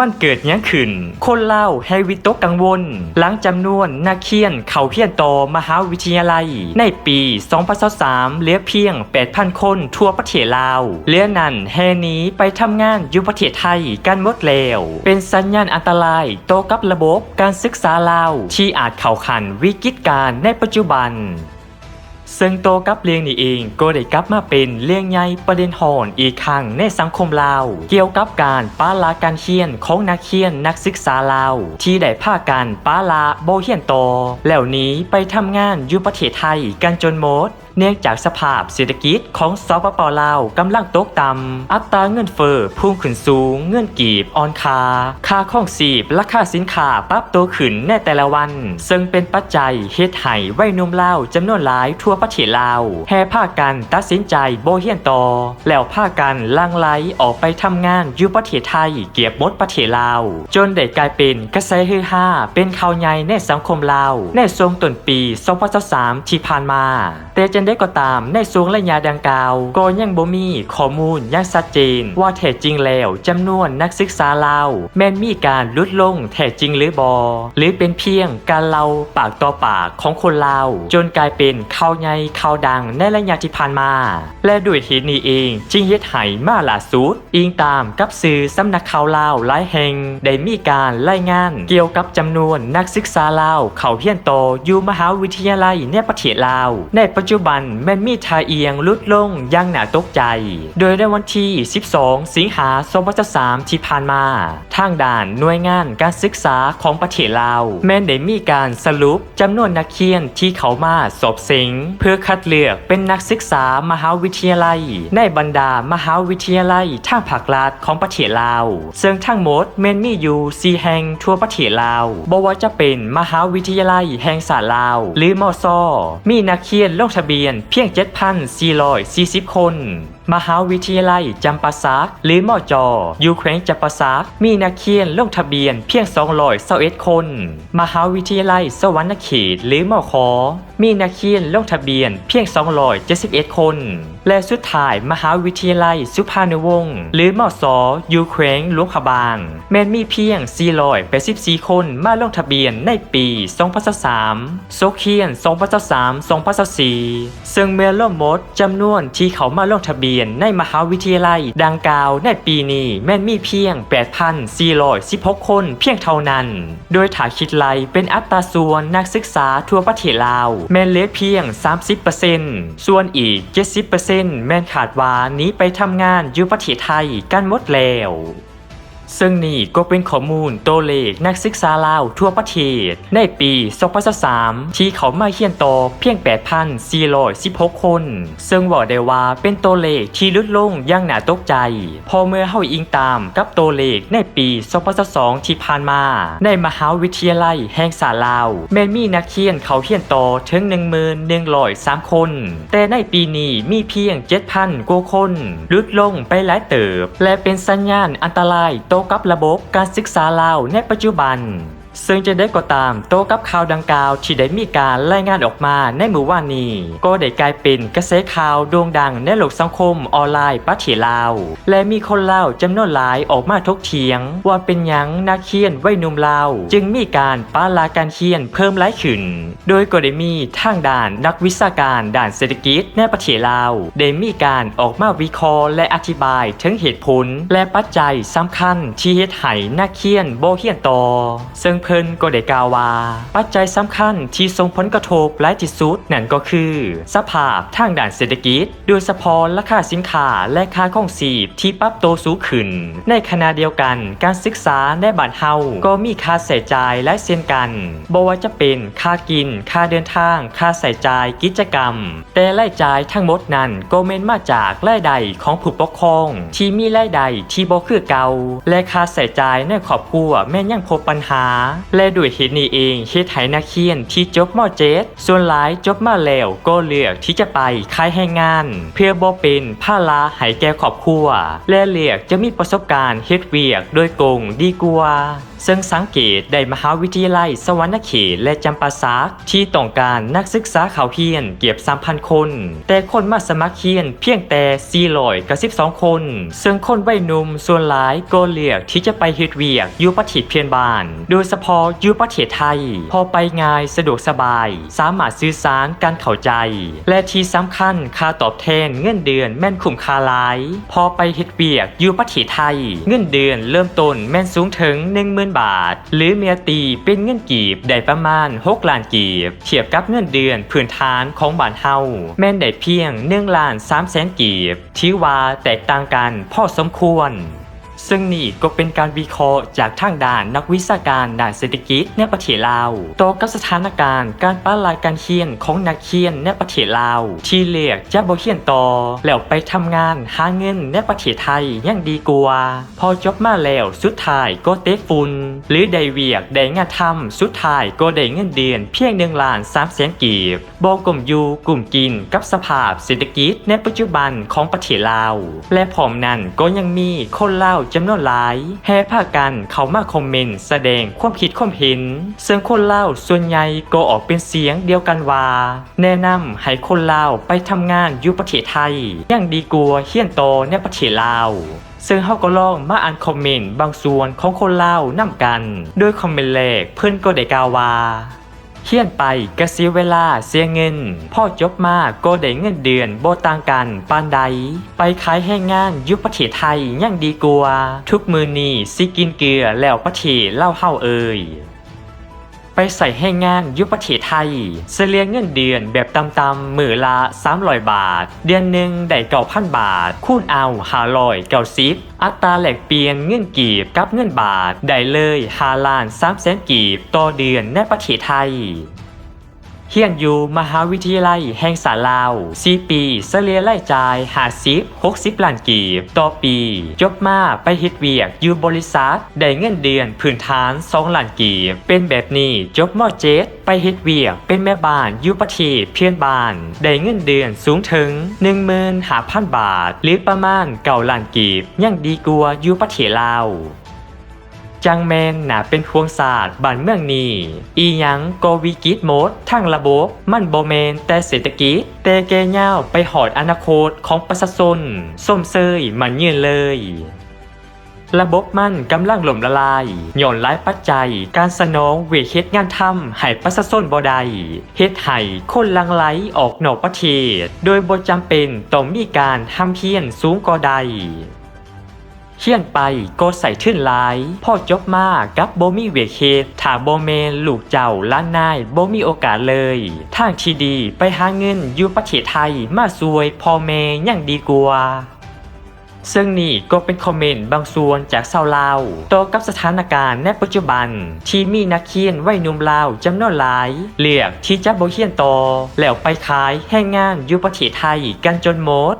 มันเกิดยังขึ้น คนเล่าให้วิตกกังวล หลังจำนวนนักเขียนเขาเพียนต่อมหาวิทยาลัย ในปี 2023เหลือเพียง 8,000 คนทั่วประเทศลาวเหลือนั่นแห่นี้ไปทำงานอยู่ประเทศไทยกันหมดแล้ว เป็นสัญญาณอันตรายต่อกับระบบการศึกษาลาวที่อาจเข้าขันวิกฤตการณ์ในปัจจุบัน ซึ่งโตกับเลียงนี่เองก็ได้กลับมาเป็นเลียงใหญ่ประเด็นหอนอีกครั้งในสังคมลาว เกี่ยวกับการป้าลาการเขียนของนักเขียนนักศึกษาลาว ที่ได้พากันป้าลาโบเฮียนโตอแล้วนี้ไปทำงานอยู่ประเทศไทยกันจนหมด เนื่องจากสภาพเศรษฐกิจของสปปลาวกำลังตกต่ำอัตราเงินเฟอ้อพุ่งขึ้นสูง เงินกีบออนคา ค่าข้องสีบราคาสินค้าปรับตัวขึ้นในแต่ละวัน ซึ่งเป็นปัจจัยเฮ็ดให้วัยนุ่มลาวจำนวนหลายทั่วประเทศลาวแห่ผ้ากันตัดสินใจโบเฮียนต่อ แล้วผ้ากันลังไหลออกไปทำงานอยู่ประเทศไทยเกียบมดประเทศลาว จนได้กลายเป็นกระแสฮือฮาเป็นข่าวใหญ่ในสังคมลาวในช่วงต้นปี 2023 ที่ผ่านมาแต่จันได้ก็ตามในช่วงระยะดังกล่าวก็ยังบ่มีข้อมูลอย่างชัดเจนว่าแท้จริงแล้วจำนวนนักศึกษาลาวแม้นมีการลดลงแท้จริงหรือบอหรือเป็นเพียงการเล่าปากต่อปากของคนลาวจนกลายเป็นข่าวใหญ่ข่าวดังในระยะที่ผ่านมา และด้วยเหตุนี้เองจึงเฮ็ดให้มาล่าสุดอิงตามกับสื่อสำนักข่าวลาวหลายแห่งได้มีการรายงานเกี่ยวกับจำนวนนักศึกษาลาวเข้าเฮียนโตออยู่มหาวิทยาลัยในประเทศลาว ในปัจจุบันแม้นมีทาเอียงลุดลงอยังหนาตกใจ โดยในวันที่ 12 สิงหาคม2023ที่ผ่านมา ทางด่านหน่วยงานการศึกษาของประเทศลาว แม้นได้มีการสรุปจำนวนนักเรียนที่เขามาสอบสิงเพื่อคัดเลือกเป็นนักศึกษามหาวิทยาลัย ในบรรดามหาวิทยาลัยทางภาครัฐของประเทศลาว ซึ่งทั้งหมดแม้นมีอยู่4แห่งทั่วประเทศลาวบ่ว่าจะเป็นมหาวิทยาลัยแห่งสาลาว หรือมอซอมีนักเรียนลงทะเบียนเพียง 7,440 คนมหาวิทยาลัยจำปาสักหรือมอจออยู่แขวงจำปาสักมีนักเรียนลงทะเบียนเพียง221คน มหาวิทยาลัยสวรรณเขตหรือมอคอมีนักเรียนลงทะเบียนเพียง 271 คน และสุดท้ายมหาวิทยาลัยสุภานุวงศ์หรือมอสออยู่แขวงหลวงพระบางแม้นมีเพียง 484 คนมาลงทะเบียนในปี 2023โซเคียน 2023-2024ซึ่งเมื่อล่มหมดจำนวนที่เขามาลงทะเบียนในมหาวิทยาลัย ดังกล่าวในปีนี้แม่นมีเพียง 8,416 คนเพียงเท่านั้น โดยถาคิดไลเป็นอัตราส่วนนักศึกษาทั่วประเทศลาว แม้นเหลือเพียง 30%ส่วนอีก 70%แม่นขาดว่านี้ไปทำงานอยู่ประเทศไทยกันหมดแล้ว ซึ่งนี่ก็เป็นข้อมูลตัวเลขนักศึกษาลาวทั่วประเทศ ในปี2023ที่เขามาเขียนต่อเพียง 8,416 คน ซึ่งบอกได้ว่าเป็นตัวเลขที่ลดลงอย่างน่าตกใจ พอเมื่อเฮาอิงตามกับตัวเลขในปี2022ที่ผ่านมา ในมหาวิทยาลัยแห่งสาลาว แม้นมีนักเขียนเขาเขียนต่อถึง1103 คน แต่ในปีนี้มีเพียง 7,000กว่าคนลดลงไปหลายเติบ และเป็นสัญญาณอันตรายโตกับระบบการศึกษาลาวในปัจจุบัน ซึ่งจะได้ก็ตามโตกับข่าวดังกล่าวที่ได้มีการรายงานออกมาในมือว่านนี้ก็ได้กลายเป็นกระแสข่าวโด่งดังในโลกสังคมออนไลน์ประเทศลาว และมีคนเล่าจำนวนหลายออกมาทกเถียง ว่าเป็นยังนักเขียนวัยหนุ่มลาวจึงมีการป้าลาการเขียนเพิ่มหลายขึ้น โดยก็ได้มีทางด่านนักวิชาการด่านเศรษฐกิจในประเทศลาวได้มีการออกมาวิเคราะห์และอธิบายถึงเหตุผลและปัจจัยสำคัญที่เฮ็ดให้นักเขียนโบเขียนต่อซึ่งเพิ่นก็ได้กล่าวว่า ปัจจัยสำคัญที่ส่งผลกระทบหลายที่สุดนั่นก็คือ สภาพทางด่านเศรษฐกิจ โดยเฉพาะราคาสินค้าและค่าของชีพที่ปรับตัวสูงขึ้น ในขณะเดียวกันการศึกษาในบ้านเฮาก็มีค่าใช้จ่ายและเช่นกันบ่ว่าจะเป็นค่ากิน ค่าเดินทาง ค่าใช้จ่ายกิจกรรม แต่รายจ่ายทั้งหมดนั้นก็เม้นมาจากรายได้ของผู้ปกครอง ที่มีรายได้ที่บ่คือเก่าและค่าใช้จ่ายในครอบครัวแม้นยังพบปัญหาและด้วยเหตุนี้เองเฮ็ดให้นักเขียนที่จบม .7 ส่วนหลายจบมาแล้วก็เลือกที่จะไปค่ายแรงงาน เพื่อบ่เป็นภาระให้แก่ครอบครัว และเลือกจะมีประสบการณ์เฮ็ดเวียกโดยกงดีกว่า ซึ่งสังเกตได้มหาวิทยาลัยสวรรณเขตและจำปาสักที่ต้องการนักศึกษาเขาเฮียนเกือบ3,000 คน แต่คนมาสมัครเฮียนเพียงแต่492คน ซึ่งคนวัยหนุ่มส่วนหลายก็เลือกที่จะไปเฮ็ดเวียกอยู่ประเทศเพื่อนบ้าน โดยเฉพาะอยู่ประเทศไทย พอไปง่ายสะดวกสบาย สามารถสื่อสารการเข้าใจ และที่สำคัญค่าตอบแทนเงินเดือนแม่นคุ้มค่าหลาย พอไปเฮ็ดเวียกอยู่ประเทศไทย เงินเดือนเริ่มต้นแม่นสูงถึง10,000บาท หรือเมียตีเป็นเงินกีบได้ประมาณ 6 ล้านกีบ เทียบกับเงินเดือนพื้นฐานของบ้านเฮาแม่นได้เพียง1ล้าน3แสนกีบที่ว่าแตกต่างกันพอสมควร ซึ่งนี่ก็เป็นการวิเคราะห์จากทางด้านนักวิชาการด้านเศรษฐกิจในประเทศลาวต่อกับสถานการณ์การป้ารายการเขียนของนักเขียนในประเทศลาว ที่เลือกจะบ่เขียนต่อ แล้วไปทำงานหาเงินในประเทศไทยยังดีกว่า พอจบมาแล้วสุดท้ายก็เตะฟุนหรือได้เวียกได้งานทำสุดท้ายก็ได้เงินเดือนเพียง1ล้าน3แสนกีบบ่กลุ่มอยู่กลุ่มกินกับสภาพเศรษฐกิจในปัจจุบันของประเทศลาว และพร้อมนั้นก็ยังมีคนลาวจำนวนหลาย แห่พากันเข้ามาคอมเมนต์แสดงความคิดความเห็น ซึ่งคนเล่าส่วนใหญ่ก็ออกเป็นเสียงเดียวกันว่า แนะนำให้คนลาวไปทำงานอยู่ประเทศไทยยังดีกว่าเฮียนโตในประเทศลาวซึ่งเฮาก็ลองมาอ่านคอมเมนต์บางส่วนของคนเล่านํกัน โดยคอมเมนต์แรกเพิ่อนก็ได้กล่าวว่า เฮี้ยนไปก็เสียเวลาเสียเงิน พ่อจบมาก็ได้เงินเดือนโบต่างกันปานใด ไปขายให้งานยุประเทศไทยยังดีกว่า ทุกมือนี้สิกินเกลือแล้วประเทศเล่าเฮาเอ่ย ไปใส่ให้งานยุประเทศไทยเสลียเงินเดือนแบบต่ำๆมือละ300 บาท เดือนหนึ่งได้เก่าพันบาท คูณเอาหาลอยเก่าสิบอัตราแหลกเปลี่ยนเงินกีบกับเงินบาท ได้เลยหาล้าน3แสนกีบต่อเดือนในประเทศไทย เฮียนอยู่มหาวิทยาลัยแห่งสาลาว4ปีเสลียรายจ่าย50 60ล้านกีบ ต่อปี จบมาไปเฮ็ดเวียกอยู่บริษัท ได้เงินเดือนพื้นฐาน2ล้านกีบ เป็นแบบนี้จบม .7 ไปเฮ็ดเวียก เป็นแม่บ้านอยู่ประเทศเพื่อนบ้าน ได้เงินเดือนสูงถึง15,000 บาท หรือประมาณ9ล้านกีบ ยังดีกว่าอยู่ประเทศลาว จังแมนน่ะเป็นพวงศาสตร์บ้านเมืองนี้อีหยังก็วิกฤตหมดทั้งระบบมันบ่แมนแต่เศรษฐกิจแต่แกยาวไปหอดอนาคตของประชาชนส้มเซยมันยืนเลยระบบมันกำลังหล่มละลายย่อนหลายปัจจัย การสนองเวทเฮ็ดงานทำให้ประชาชนบ่ได้เฮ็ดให้คนลังไหลออกนอกประเทศ โดยบ่จำเป็นต้องมีการทำเพียนสูงก็ได้ เขียนไปก็ใส่ทื่นหลายพ่อจบมากับโบมีเวเฮดถ้าโบเมนลูกเจ้าล้านนายโบมีโอกาสเลยทางที่ดีไปหาเงินอยู่ประเทศไทยมาสวยพ่อแม่ยังดีกว่าซึ่งนี่ก็เป็นคอมเมนต์บางส่วนจากชาวลาวต่อกับสถานการณ์ในปัจจุบัน ที่มีนักเขียนวัยหนุ่มลาวจำนวนหลายเลือกที่จะโบเขียนต่อแล้วไปขายให้งานอยู่ประเทศไทยกันจนหมด